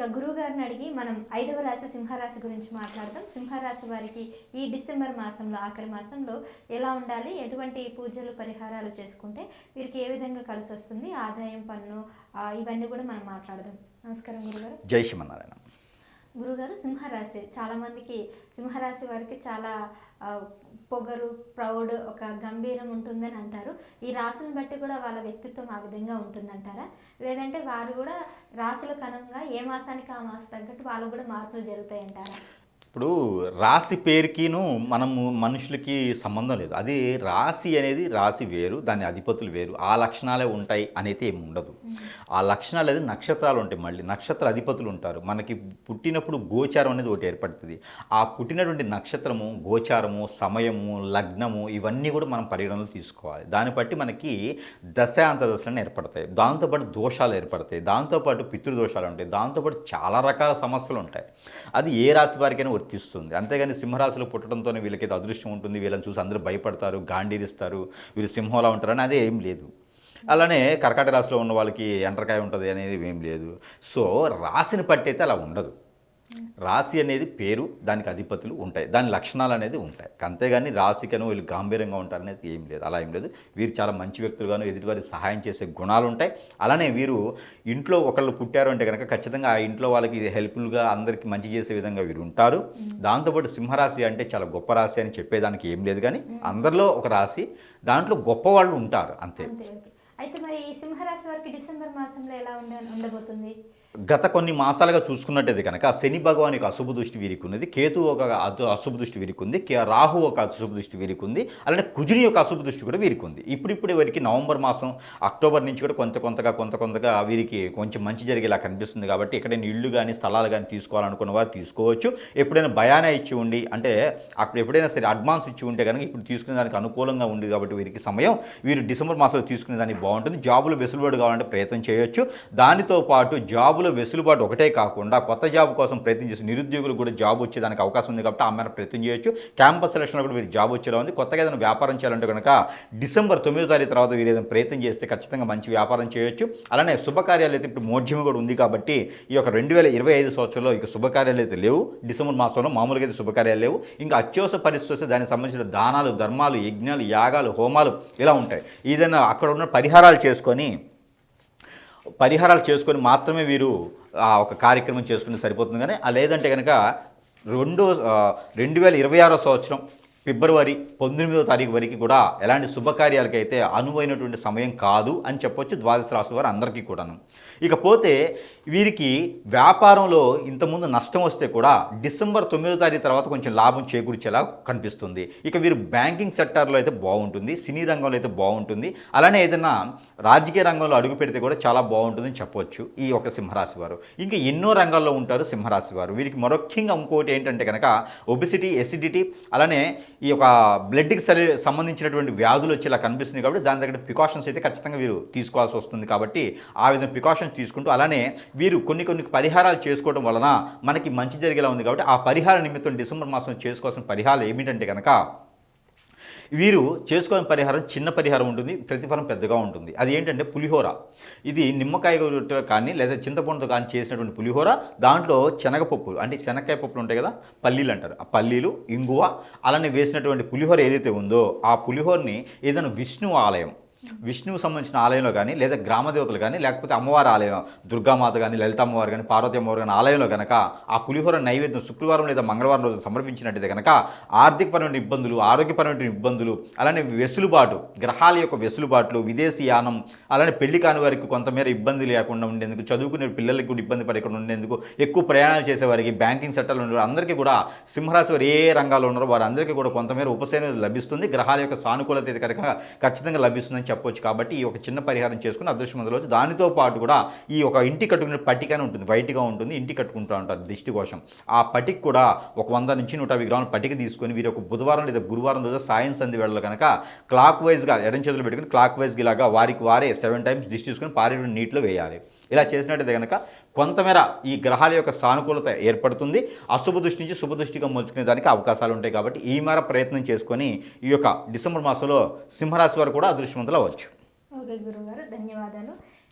ఇక గురువు గారిని అడిగి మనం ఐదవ రాశి సింహరాశి గురించి మాట్లాడదాం. సింహరాశి వారికి ఈ డిసెంబర్ మాసంలో ఆఖరి మాసంలో ఎలా ఉండాలి? ఎటువంటి పూజలు పరిహారాలు చేసుకుంటే వీరికి ఏ విధంగా కలిసి వస్తుంది? ఆదాయం పన్ను ఇవన్నీ కూడా మనం మాట్లాడదాం. నమస్కారం గురుగారు. జై శ్రీమన్నారాయణ. గురుగారు సింహరాశి. చాలామందికి సింహరాశి వారికి చాలా పొగరు ప్రౌడ్ ఒక గంభీరం ఉంటుందని అంటారు. ఈ రాశిని బట్టి కూడా వాళ్ళ వ్యక్తిత్వం ఆ విధంగా ఉంటుందంటారా? లేదంటే వారు కూడా రాశుల కనంగా ఏ మాసానికి ఆ మాసం తగ్గట్టు వాళ్ళు కూడా మార్పులు జరుగుతాయి అంటారా ఇప్పుడు రాశి పేరుకిను మనము మనుషులకి సంబంధం లేదు. అది రాశి అనేది రాశి వేరు దాని అధిపతులు వేరు. ఆ లక్షణాలే ఉంటాయి అనేది ఏమి ఉండదు. ఆ లక్షణాలు అనేది నక్షత్రాలు ఉంటాయి మళ్ళీ. నక్షత్ర అధిపతులు ఉంటారు. మనకి పుట్టినప్పుడు గోచారం అనేది ఒకటి ఏర్పడుతుంది. ఆ పుట్టినటువంటి నక్షత్రము గోచారము సమయము లగ్నము ఇవన్నీ కూడా మనం పరిగణనలో తీసుకోవాలి. దాన్ని బట్టి మనకి దశాంత దశలను ఏర్పడతాయి. దాంతోపాటు దోషాలు ఏర్పడతాయి. దాంతోపాటు పితృదోషాలు ఉంటాయి. దాంతోపాటు చాలా రకాల సమస్యలు ఉంటాయి. అది ఏ రాశి వారికైనా వర్తిస్తుంది అంతేగాని సింహరాశిలో పుట్టడంతోనే వీళ్ళకైతే అదృష్టం ఉంటుంది. వీళ్ళని చూసి అందరూ భయపడతారు గాంధీరిస్తారు వీళ్ళు సింహంలా ఉంటారని అదే ఏం లేదు. అలానే కర్కాటక రాశిలో ఉన్న వాళ్ళకి ఎండ్రకాయ ఉంటుంది అనేది ఏం లేదు. సో రాశిని పట్టి అయితే అలా ఉండదు. రాశి అనేది పేరు దానికి అధిపతులు ఉంటాయి. దాని లక్షణాలు అనేది ఉంటాయి. అంతేగాని రాశికను వీళ్ళు గాంభీర్యంగా ఉంటారనేది ఏం లేదు. అలా ఏం లేదు. వీరు చాలా మంచి వ్యక్తులుగాను ఎదుటివారికి సహాయం చేసే గుణాలు ఉంటాయి. అలానే వీరు ఇంట్లో ఒకళ్ళు పుట్టారు అంటే కనుక ఖచ్చితంగా ఆ ఇంట్లో వాళ్ళకి హెల్ప్ఫుల్గా అందరికీ మంచి చేసే విధంగా వీరు ఉంటారు. దాంతోపాటు సింహరాశి అంటే చాలా గొప్ప రాశి అని చెప్పేదానికి ఏం లేదు కానీ అందరిలో ఒక రాశి దాంట్లో గొప్ప వాళ్ళు ఉంటారు. అంతే. అయితే మరి ఈ సింహరాశి వారికి డిసెంబర్ మాసంలో ఎలా ఉండ ఉండబోతుంది? గత కొన్ని మాసాలుగా చూసుకున్నట్టయితే కనుక శని భగవాన్ యొక్క అశుభ దృష్టి వీరికి ఉన్నది కేతు ఒక అశుభ దృష్టి వీరికి ఉంది కే- రాహు ఒక అశుభ దృష్టి వీరికి ఉంది అలానే కుజుని యొక్క అశుభ దృష్టి కూడా వీరికి ఉంది. ఇప్పుడిప్పుడు వరకు నవంబర్ మాసం అక్టోబర్ నుంచి కూడా కొంత కొంతగా కొంత కొంతగా వీరికి కొంచెం మంచి జరిగేలా కనిపిస్తుంది కాబట్టి ఎక్కడైనా ఇళ్ళు కానీ స్థలాలు కానీ తీసుకోవాలనుకున్న వారు తీసుకోవచ్చు. ఎప్పుడైనా భయానా ఇచ్చి ఉండి అంటే అప్పుడు ఎప్పుడైనా సరే అడ్వాన్స్ ఇచ్చి ఉంటే కనుక ఇప్పుడు తీసుకునే దానికి అనుకూలంగా ఉంది కాబట్టి వీరికి సమయం వీరు డిసెంబర్ మాసంలో తీసుకునే దానికి బాగుంటుంది. జాబులు వెసులుబాటు కావాలంటే ప్రయత్నం చేయొచ్చు. దానితో పాటు జాబుల వెసులుబాటు ఒకటే కాకుండా కొత్త జాబ్ కోసం ప్రయత్నం చేసి నిరుద్యోగులు కూడా జాబ్ వచ్చేదానికి అవకాశం ఉంది కాబట్టి ఆ మేర ప్రయత్నం చేయొచ్చు. క్యాంపస్ సెలక్షన్లో కూడా వీరు జాబ్ వచ్చేలా ఉంది. కొత్తగా ఏదైనా వ్యాపారం చేయాలంటే కనుక డిసెంబర్ తొమ్మిదో తారీఖు తర్వాత వీరు ఏదైనా ప్రయత్నం చేస్తే ఖచ్చితంగా మంచి వ్యాపారం చేయొచ్చు. అలానే శుభకార్యాలు అయితే ఇప్పుడు మోఢ్యం కూడా ఉంది కాబట్టి ఈ యొక్క రెండు వేల ఇరవై ఐదు సంవత్సరంలో ఇక శుభకార్యాలు అయితే లేవు. డిసెంబర్ మాసంలో మామూలుగా అయితే శుభకార్యాలు లేవు. ఇంకా అత్యవసర పరిస్థితి వస్తే దానికి సంబంధించిన దానాలు ధర్మాలు యజ్ఞాలు యాగాలు హోమాలు ఇలా ఉంటాయి. ఏదైనా అక్కడ ఉన్న పరిహారాలు చేసుకొని పరిహారాలు చేసుకొని మాత్రమే వీరు ఆ ఒక కార్యక్రమం చేసుకుని సరిపోతుంది కానీ లేదంటే కనుక రెండు రెండు వేల ఇరవై ఆరో సంవత్సరం ఫిబ్రవరి పంతొమ్మిదో తారీఖు వరకు కూడా ఎలాంటి శుభకార్యాలకైతే అనువైనటువంటి సమయం కాదు అని చెప్పొచ్చు ద్వాదశ రాశి వారు అందరికీ కూడాను. ఇకపోతే వీరికి వ్యాపారంలో ఇంతకుముందు నష్టం వస్తే కూడా డిసెంబర్ తొమ్మిదో తారీఖు తర్వాత కొంచెం లాభం చేకూర్చేలా కనిపిస్తుంది. ఇక వీరు బ్యాంకింగ్ సెక్టార్లో అయితే బాగుంటుంది సినీ రంగంలో అయితే బాగుంటుంది. అలానే ఏదైనా రాజకీయ రంగంలో అడుగు పెడితే కూడా చాలా బాగుంటుందని చెప్పొచ్చు ఈ యొక్క సింహరాశి వారు. ఇంకా ఎన్నో రంగాల్లో ఉంటారు సింహరాశి వారు. వీరికి మరొఖ్యంగా ఇంకోటి ఏంటంటే కనుక ఒబిసిటీ ఎసిడిటీ అలానే ఈ యొక్క బ్లడ్కి సరి సంబంధించినటువంటి వ్యాధులు వచ్చేలా కనిపిస్తుంది కాబట్టి దాని దగ్గర ప్రికాషన్స్ అయితే ఖచ్చితంగా వీరు తీసుకోవాల్సి వస్తుంది కాబట్టి ఆ విధంగా ప్రికాషన్స్ తీసుకుంటూ అలానే వీరు కొన్ని కొన్ని పరిహారాలు చేసుకోవడం వలన మనకి మంచి జరిగేలా ఉంది కాబట్టి ఆ పరిహార నిమిత్తం డిసెంబర్ మాసం చేసుకోవాల్సిన పరిహారాలు ఏమిటంటే కనుక వీరు చేసుకునే పరిహారం చిన్న పరిహారం ఉంటుంది ప్రతిఫలం పెద్దగా ఉంటుంది. అది ఏంటంటే పులిహోర. ఇది నిమ్మకాయ కానీ లేదా చింతపండుతో కానీ చేసినటువంటి పులిహోర. దాంట్లో శనగపప్పులు అంటే శనక్కాయ పప్పులు ఉంటాయి కదా పల్లీలు అంటారు. ఆ పల్లీలు ఇంగువ అలానే వేసినటువంటి పులిహోర ఏదైతే ఉందో ఆ పులిహోరని ఏదైనా విష్ణు ఆలయం విష్ణువు సంబంధించిన ఆలయంలో కానీ లేదా గ్రామదేవతలు కానీ లేకపోతే అమ్మవారి ఆలయం దుర్గామాత కానీ లలిత అమ్మవారు కానీ పార్వతి అమ్మవారు కానీ ఆలయంలో కనుక ఆ పులిహోర నైవేద్యం శుక్రవారం లేదా మంగళవారం రోజు సమర్పించినట్టయితే కనుక ఆర్థికపరమైన ఇబ్బందులు ఆరోగ్యపరమైన ఇబ్బందులు అలానే వెసులుబాటు గ్రహాల యొక్క వెసులుబాట్లు విదేశీ యానం అలానే పెళ్ళి కాని వారికి కొంతమేర ఇబ్బంది లేకుండా ఉండేందుకు చదువుకునే పిల్లలకి కూడా ఇబ్బంది పడకుండా ఉండేందుకు ఎక్కువ ప్రయాణాలు చేసేవారికి బ్యాంకింగ్ సెక్టర్లో ఉండే అందరికీ కూడా సింహరాశి వారు ఏ రంగాల్లో ఉన్నారో వారందరికీ కూడా కొంతమేర ఉపశమనం లభిస్తుంది. గ్రహాల యొక్క సానుకూలత అయితే కనుక ఖచ్చితంగా లభిస్తుందని చెప్పొచ్చు కాబట్టి ఈ ఒక చిన్న పరిహారం చేసుకుని అదృష్టమందులో దానితో పాటు కూడా ఈ ఒక ఇంటి కట్టుకునే పట్టికనే ఉంటుంది వైట్గా ఉంటుంది ఇంటి కట్టుకుంటూ ఉంటారు దిష్టి కోసం ఆ పటిక కూడా ఒక వంద నుంచి నూట యాభై గ్రాముల పటిక తీసుకొని వీరు ఒక బుధవారం లేదా గురువారం రోజు సాయం సంధి వేళలో కనుక క్లాక్ వైజ్గా ఎడం చేతులు పెట్టుకుని క్లాక్ వైజ్గా ఇలాగా వారికి వారే సెవెన్ టైమ్స్ దిష్టి తీసుకొని పారేడు నీటిలో వేయాలి. ఇలా చేసినట్టయితే కనుక కొంతమేర ఈ గ్రహాల యొక్క సానుకూలత ఏర్పడుతుంది. అశుభ దృష్టి నుంచి శుభ దృష్టిగా మలుచుకునే దానికి అవకాశాలు ఉంటాయి కాబట్టి ఈ మేర ప్రయత్నం చేసుకొని ఈ యొక్క డిసెంబర్ మాసంలో సింహరాశి వారు కూడా అదృష్టవంతులు అవ్వచ్చు. ఓకే గురుగారు ధన్యవాదాలు.